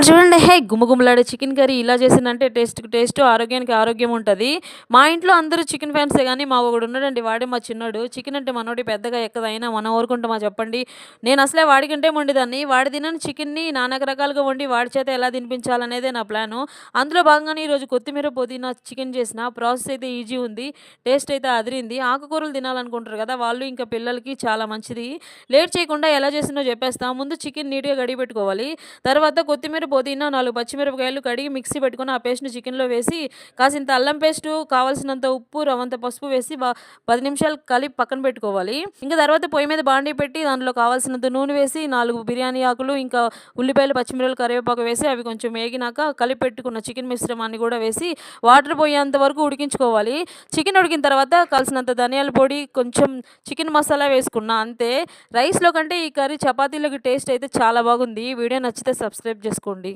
ఇక్కడ చూడండి హే గుమ్మగుమ్మలాడే chicken curry ఇలా చేసిందంటే టేస్ట్కి టేస్ట్ ఆరోగ్యానికి ఆరోగ్యం ఉంటుంది. మా ఇంట్లో అందరూ చికెన్ ఫ్యాన్సే కానీ మా ఒకడు ఉన్నాడండి వాడే మా చిన్నాడు. చికెన్ అంటే మనోడి పెద్దగా ఎక్కదైనా మనం ఊరుకుంటామా చెప్పండి? నేను అసలే వాడికంటే వండిదాన్ని వాడి తినని చికెన్ని నానాక రకాలుగా వండి వాడి చేత ఎలా తినిపించాలనేదే నా ప్లాను. అందులో భాగంగానే ఈరోజు కొత్తిమీర పుదీనా చికెన్ చేసిన. ప్రాసెస్ అయితే ఈజీ ఉంది. టేస్ట్ అయితే అదిరింది. ఆకుకూరలు తినాలనుకుంటారు కదా వాళ్ళు ఇంకా పిల్లలకి చాలా మంచిది. లేట్ చేయకుండా ఎలా చేసిందో చెప్పేస్తాం. ముందు చికెన్ నీట్గా గడిపెట్టుకోవాలి తర్వాత కొత్తిమీర పుదీనా నాలుగు పచ్చిమిరపకాయలు కడిగి మిక్సీ పెట్టుకుని ఆ పేస్ట్ని చికెన్లో వేసి కాసింత అల్లం పేస్ట్ కావాల్సినంత ఉప్పు రవంత పసుపు వేసి పది నిమిషాలు కలిపి పక్కన పెట్టుకోవాలి. ఇంకా తర్వాత పొయ్యి మీద బాండీ పెట్టి దాంట్లో కావాల్సినంత నూనె వేసి నాలుగు బిర్యానీ ఆకులు ఇంకా ఉల్లిపాయలు పచ్చిమిరపకాయలు కరివేపాకు వేసి అవి కొంచెం వేగినాక కలిపి పెట్టుకున్న చికెన్ మిశ్రమాన్ని కూడా వేసి వాటర్ పోయేంత వరకు ఉడికించుకోవాలి. చికెన్ ఉడికిన తర్వాత కాల్సినంత ధనియాల పొడి కొంచెం చికెన్ మసాలా వేసుకున్నా అంతే. రైస్లో కంటే ఈ కర్రీ చపాతీలకు టేస్ట్ అయితే చాలా బాగుంది. వీడియో నచ్చితే సబ్స్క్రైబ్ చేసుకోండి